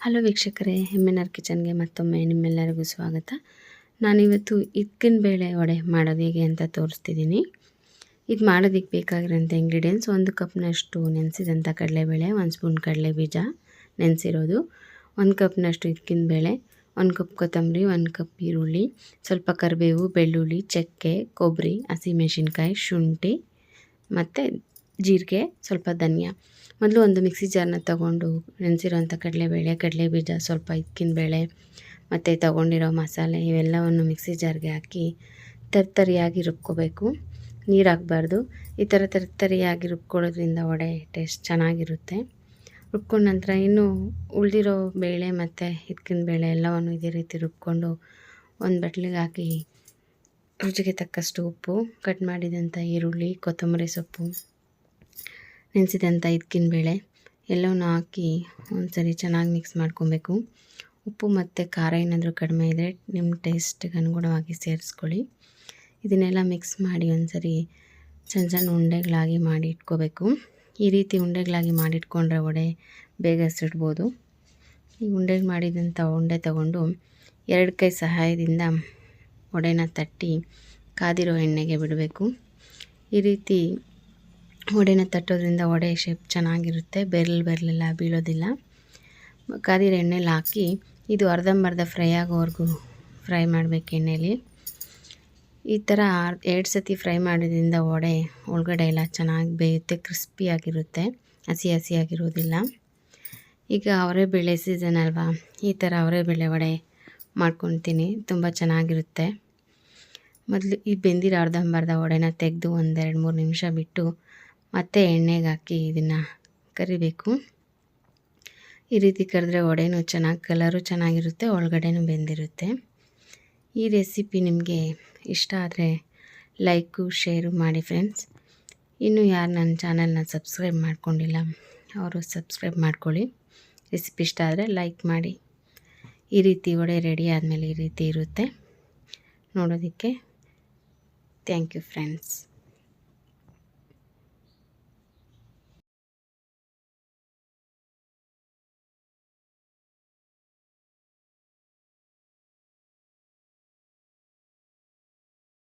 Hello ವೀಕ್ಷಕರೇ, ಹೆಮ್ಮೆನರ್ ಕಿಚನ್ಗೆ ಮತ್ತೊಮ್ಮೆ ನಿಮ್ಮೆಲ್ಲರಿಗೂ ಸ್ವಾಗತ. ನಾನಿವತ್ತು ಇದ್ಕಿನ ಬೇಳೆ ವಡೆ ಮಾಡೋದು ಹೇಗೆ ಅಂತ ತೋರಿಸ್ತಿದ್ದೀನಿ. ಇದು ಮಾಡೋದಕ್ಕೆ ಬೇಕಾಗಿರೋಂಥ ಇಂಗ್ರೀಡಿಯೆಂಟ್ಸ್ ಒಂದು ಕಪ್ನಷ್ಟು ನೆನೆಸಿದಂಥ ಕಡಲೆಬೇಳೆ, ಒಂದು ಸ್ಪೂನ್ ಕಡಲೆ ಬೀಜ ನೆನೆಸಿರೋದು. ಒಂದು ಕಪ್ನಷ್ಟು ಇದ್ಕಿನ ಬೇಳೆ, ಒಂದು ಕಪ್ ಕೊತ್ತಂಬರಿ, ಒಂದು ಕಪ್ ಈರುಳ್ಳಿ, ಸ್ವಲ್ಪ ಕರಿಬೇವು, ಬೆಳ್ಳುಳ್ಳಿ, ಚಕ್ಕೆ ಕೊಬ್ಬರಿ ಹಸಿಮೆಣಸಿನ್ಕಾಯಿ ಶುಂಠಿ, ಮತ್ತು ಜೀರಿಗೆ, ಸ್ವಲ್ಪ ಧನಿಯಾ. ಮೊದಲು ಒಂದು ಮಿಕ್ಸಿ ಜಾರನ್ನ ತಗೊಂಡು ನೆನೆಸಿರೋಂಥ ಕಡಲೆಬೇಳೆ ಕಡಲೆ ಬೀಜ ಸ್ವಲ್ಪ ಇಕ್ಕಿನ ಬೇಳೆ, ಮತ್ತು ತಗೊಂಡಿರೋ ಮಸಾಲೆ ಇವೆಲ್ಲವನ್ನು ಮಿಕ್ಸಿ ಜಾರ್ಗೆ ಹಾಕಿ ತರ್ತರಿಯಾಗಿ ರುಬ್ಕೋಬೇಕು. ನೀರು ಹಾಕ್ಬಾರ್ದು. ಈ ಥರ ತರ್ತರಿಯಾಗಿ ರುಬ್ಕೊಳ್ಳೋದ್ರಿಂದ ವಡೆ ಟೇಸ್ಟ್ ಚೆನ್ನಾಗಿರುತ್ತೆ. ರುಬ್ಕೊಂಡ ನಂತರ ಇನ್ನೂ ಉಳಿದಿರೋ ಬೇಳೆ ಮತ್ತು ಇದ್ಕಿನ ಬೇಳೆ ಎಲ್ಲವನ್ನು ಇದೇ ರೀತಿ ರುಬ್ಕೊಂಡು ಒಂದು ಬಟ್ಲಿಗೆ ಹಾಕಿ ರುಚಿಗೆ ತಕ್ಕಷ್ಟು ಉಪ್ಪು, ಕಟ್ ಮಾಡಿದಂಥ ಈರುಳ್ಳಿ, ಕೊತ್ತಂಬರಿ ಸೊಪ್ಪು. ನೆನೆಸಿದಂಥ ಇದ್ಕಿನ ಬೇಳೆ. ಎಲ್ಲವನ್ನೂ ಹಾಕಿ ಒಂದ್ಸರಿ ಚೆನ್ನಾಗಿ ಮಿಕ್ಸ್ ಮಾಡ್ಕೊಬೇಕು. ಉಪ್ಪು ಮತ್ತು ಖಾರ ಏನಾದರೂ ಕಡಿಮೆ ಇದ್ದರೆ ನಿಮ್ಮ ಟೇಸ್ಟಿಗೆ ಅನುಗುಣವಾಗಿ ಸೇರಿಸ್ಕೊಳ್ಳಿ. ಇದನ್ನೆಲ್ಲ ಮಿಕ್ಸ್ ಮಾಡಿ ಒಂದು ಸರಿ ಸಣ್ಣ ಸಣ್ಣ ಉಂಡೆಗಳಾಗಿ ಮಾಡಿ ಇಟ್ಕೋಬೇಕು. ಈ ರೀತಿ ಉಂಡೆಗಳಾಗಿ ಮಾಡಿಟ್ಕೊಂಡ್ರೆ ವಡೆ ಬೇಗ ಸುಡ್ಬೋದು. ಈ ಉಂಡೆಗೆ ಮಾಡಿದಂಥ ಉಂಡೆ ತಗೊಂಡು ಎರಡು ಕೈ ಸಹಾಯದಿಂದ ಒಡೆನ ತಟ್ಟಿ ಕಾದಿರೋ ಎಣ್ಣೆಗೆ ಬಿಡಬೇಕು. ಈ ರೀತಿ ವಡೆನ ತಟ್ಟೋದ್ರಿಂದ ವಡೆ ಶೇಪ್ ಚೆನ್ನಾಗಿರುತ್ತೆ. ಬೆರಳು ಬೆರಲೆಲ್ಲ ಬೀಳೋದಿಲ್ಲ. ಕಾದಿರ ಎಣ್ಣೆಲಿ ಹಾಕಿ ಇದು ಅರ್ಧಂಬರ್ಧ ಫ್ರೈ ಆಗೋವರೆಗೂ ಫ್ರೈ ಮಾಡಬೇಕು ಎಣ್ಣೆಲಿ. ಈ ಥರ ಎರಡು ಸತಿ ಫ್ರೈ ಮಾಡೋದ್ರಿಂದ ವಡೆ ಒಳಗಡೆ ಎಲ್ಲ ಚೆನ್ನಾಗಿ ಬೇಯುತ್ತೆ ಕ್ರಿಸ್ಪಿಯಾಗಿರುತ್ತೆ ಹಸಿ ಹಸಿಯಾಗಿರೋದಿಲ್ಲ ಈಗ ಅವರೇ ಬೇಳೆ ಸೀಸನ್ ಅಲ್ವಾ? ಈ ಥರ ಅವರೇ ಬೇಳೆ ವಡೆ ಮಾಡ್ಕೊತೀನಿ. ತುಂಬ ಚೆನ್ನಾಗಿರುತ್ತೆ. ಮೊದಲು ಈ ಬೆಂದಿರೋ ಅರ್ಧಂಬರ್ಧ ವಡೆನ ತೆಗೆದು ಒಂದೆರಡು ಮೂರು ನಿಮಿಷ ಬಿಟ್ಟು ಮತ್ತು ಎಣ್ಣೆಗೆ ಹಾಕಿ ಇದನ್ನು ಕರಿಬೇಕು. ಈ ರೀತಿ ಕರೆದ್ರೆ ವಡೆನೂ ಚೆನ್ನಾಗಿ, ಕಲರು ಚೆನ್ನಾಗಿರುತ್ತೆ, ಒಳಗಡೆನೂ ಬೆಂದಿರುತ್ತೆ. ಈ ರೆಸಿಪಿ ನಿಮಗೆ ಇಷ್ಟ ಆದರೆ ಲೈಕು, ಶೇರು ಮಾಡಿ ಫ್ರೆಂಡ್ಸ್. ಇನ್ನೂ ಯಾರು ನನ್ನ ಚಾನಲ್ನ ಸಬ್ಸ್ಕ್ರೈಬ್ ಮಾಡ್ಕೊಂಡಿಲ್ಲ, ಅವರು ಸಬ್ಸ್ಕ್ರೈಬ್ ಮಾಡ್ಕೊಳ್ಳಿ. ರೆಸಿಪಿ ಇಷ್ಟ ಆದರೆ ಲೈಕ್ ಮಾಡಿ. ಈ ರೀತಿ ವಡೆ ರೆಡಿ ಆದಮೇಲೆ ಈ ರೀತಿ ಇರುತ್ತೆ. ನೋಡೋದಕ್ಕೆ ಥ್ಯಾಂಕ್ ಯು ಫ್ರೆಂಡ್ಸ್.